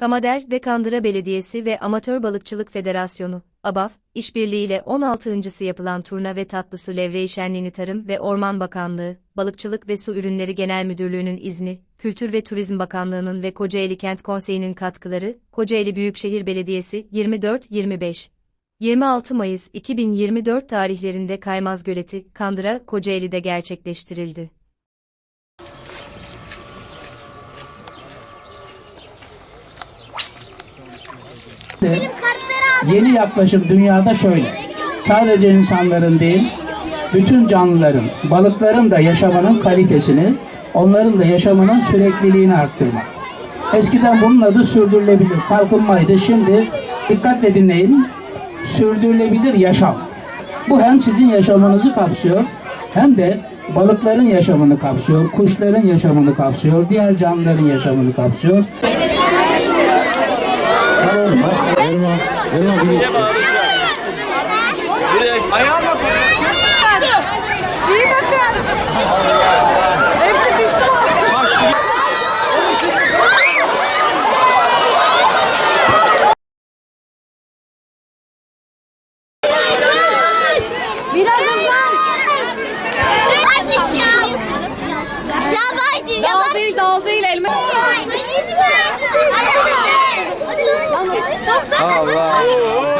Kamader ve Kandıra Belediyesi ve Amatör Balıkçılık Federasyonu, ABAF, işbirliğiyle 16.sı yapılan turna ve tatlı su levreği şenliğini Tarım ve Orman Bakanlığı, Balıkçılık ve Su Ürünleri Genel Müdürlüğü'nün izni, Kültür ve Turizm Bakanlığı'nın ve Kocaeli Kent Konseyi'nin katkıları, Kocaeli Büyükşehir Belediyesi 24-25 26 Mayıs 2024 tarihlerinde Kaymaz Göleti, Kandıra, Kocaeli'de gerçekleştirildi. Yeni yaklaşım dünyada şöyle. Sadece insanların değil, bütün canlıların, balıkların da yaşamanın kalitesini, onların da yaşamının sürekliliğini arttırmak. Eskiden bunun adı sürdürülebilir kalkınmaydı. Şimdi dikkatle dinleyin. Sürdürülebilir yaşam. Bu hem sizin yaşamınızı kapsıyor hem de balıkların yaşamını kapsıyor, kuşların yaşamını kapsıyor, diğer canlıların yaşamını kapsıyor. Biraz hızlan. Hadi Şam. Şam haydi. Dal değil, dal değil elime. Sok sok.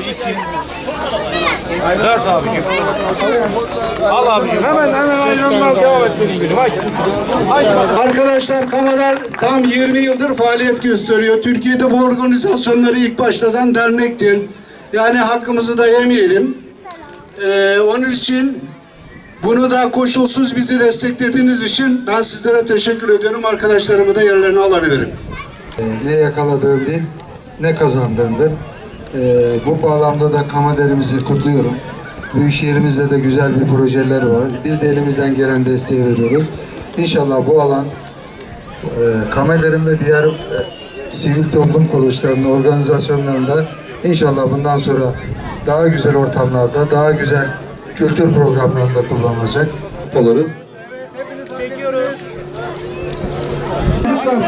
iki. Dört abicim. Al abicim. Hemen hemen ayranlar devam et benim gülüm. Haydi. Haydi. Arkadaşlar Kamadar tam 20 yıldır faaliyet gösteriyor. Türkiye'de bu organizasyonları ilk başlatan dernektir. Yani hakkımızı da yemeyelim. Ee, onun için bunu da koşulsuz bizi desteklediğiniz için ben sizlere teşekkür ediyorum. Arkadaşlarımı da yerlerine alabilirim. ne yakaladığın değil, ne kazandığındır. Ee, bu bağlamda da Kamaderimizi kutluyorum. Büyükşehirimizde de güzel bir projeler var. Biz de elimizden gelen desteği veriyoruz. İnşallah bu alan e, Kamader'in ve diğer e, sivil toplum kuruluşlarının organizasyonlarında inşallah bundan sonra daha güzel ortamlarda, daha güzel kültür programlarında kullanılacak. Olur. Lütfen,